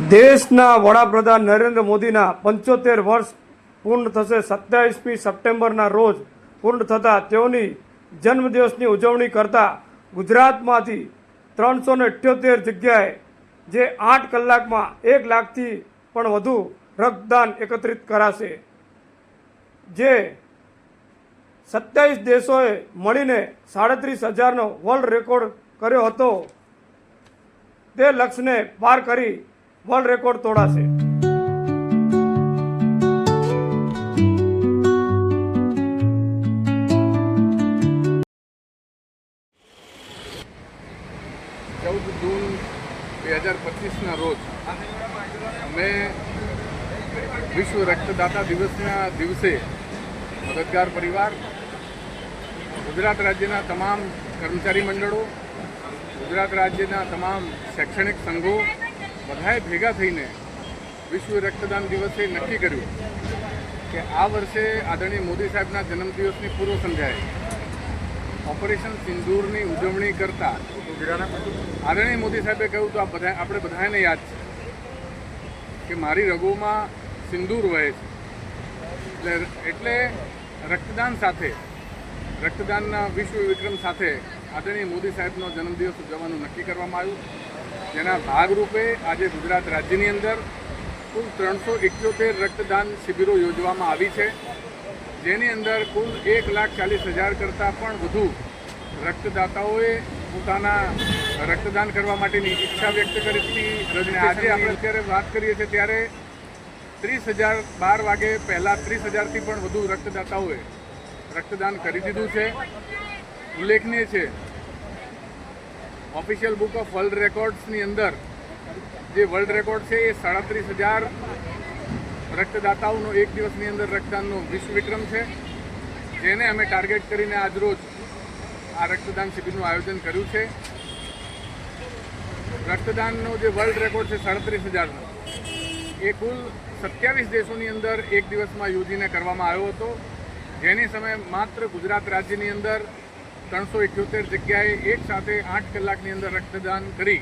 દેશના વડાપ્રધાન નરેન્દ્ર મોદીના પંચોતેર વર્ષ પૂર્ણ થશે સત્યાવીસમી સપ્ટેમ્બરના રોજ પૂર્ણ થતાં તેઓની જન્મદિવસની ઉજવણી કરતા ગુજરાતમાંથી ત્રણસો ને અઠ્યોતેર જગ્યાએ જે આઠ કલાકમાં એક લાખથી પણ વધુ રક્તદાન એકત્રિત કરાશે. જે સત્યાવીસ દેશોએ મળીને સાડત્રીસ હજારનો વર્લ્ડ રેકોર્ડ કર્યો હતો. તે લક્ષ્યને પાર કરી વર્લ્ડ રેકોર્ડ તોડાશે. ચૌદ જૂન બે હજાર પચીસના રોજ અમે વિશ્વ રક્તદાતા દિવસના દિવસે મદદગાર પરિવાર, ગુજરાત રાજ્યના તમામ કર્મચારી મંડળો, ગુજરાત રાજ્યના તમામ શૈક્ષણિક સંઘો બધાએ ભેગા થઈને વિશ્વ રક્તદાન દિવસે નક્કી કર્યું કે આ વર્ષે આદરણીય મોદી સાહેબના જન્મદિવસની પૂર્વ સંધ્યાએ ઓપરેશન સિંદૂરની ઉજવણી કરતા આદરણીય મોદી સાહેબે કહ્યું તો આ બધા આપણે બધાને યાદ છે કે મારી રગોમાં સિંદૂર વહે છે. એટલે એટલે રક્તદાન સાથે, રક્તદાનના વિશ્વ વિક્રમ સાથે આદરણીય મોદી સાહેબનો જન્મદિવસ ઉજવવાનું નક્કી કરવામાં આવ્યું. જેના ભાગરૂપે આજે ગુજરાત રાજ્યની અંદર કુલ ત્રણસો ઇઠ્યોતેર રક્તદાન શિબિરો યોજવામાં આવી છે. જેની અંદર કુલ એક લાખ ચાલીસ હજાર કરતાં પણ વધુ રક્તદાતાઓએ પોતાના રક્તદાન કરવા માટેની ઈચ્છા વ્યક્ત કરી હતી. આજે આપણે અત્યારે વાત કરીએ છીએ ત્યારે ત્રીસ હજાર બાર વાગે પહેલાં ત્રીસ હજારથી પણ વધુ રક્તદાતાઓએ રક્તદાન કરી દીધું છે. ઉલ્લેખનીય છે ઓફિશિયલ બુક ઓફ વર્લ્ડ રેકોર્ડ્સની અંદર જે વર્લ્ડ રેકોર્ડ છે એ સાડત્રીસ હજાર રક્તદાતાઓનો એક દિવસની અંદર રક્તદાનનો વિશ્વ વિક્રમ છે. જેને અમે ટાર્ગેટ કરીને આજરોજ આ રક્તદાન શિબિરનું આયોજન કર્યું છે. રક્તદાનનો જે વર્લ્ડ રેકોર્ડ છે સાડત્રીસ હજારનો, એ કુલ સત્યાવીસ દેશોની અંદર એક દિવસમાં યોજીને કરવામાં આવ્યો હતો. જેની સમયે માત્ર ગુજરાત રાજ્યની અંદર ત્રણસો ઇઠ્યોતેર જગ્યાએ એક સાથે આઠ કલાકની અંદર રક્તદાન કરી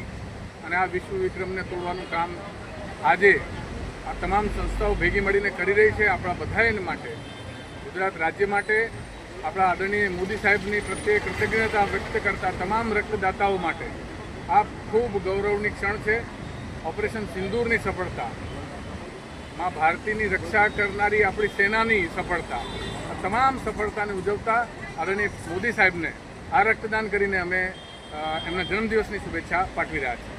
અને આ વિશ્વ વિક્રમને તોડવાનું કામ આજે આ તમામ સંસ્થાઓ ભેગી મળીને કરી રહી છે આપણા બધાએ માટે, ગુજરાત રાજ્ય માટે, આપણા આદરણીય મોદી સાહેબની પ્રત્યે કૃતજ્ઞતા વ્યક્ત કરતા તમામ રક્તદાતાઓ માટે. આ ખૂબ ગૌરવની ક્ષણ છે. ઓપરેશન સિંદૂરની સફળતા, માં ભારતીની રક્ષા કરનારી આપણી સેનાની સફળતા, આ તમામ સફળતાને ઉજવતા આદરણીય મોદી સાહેબને આ રક્તદાન કરીને અમે એમના જન્મદિવસની શુભેચ્છા પાઠવી રહ્યા છીએ.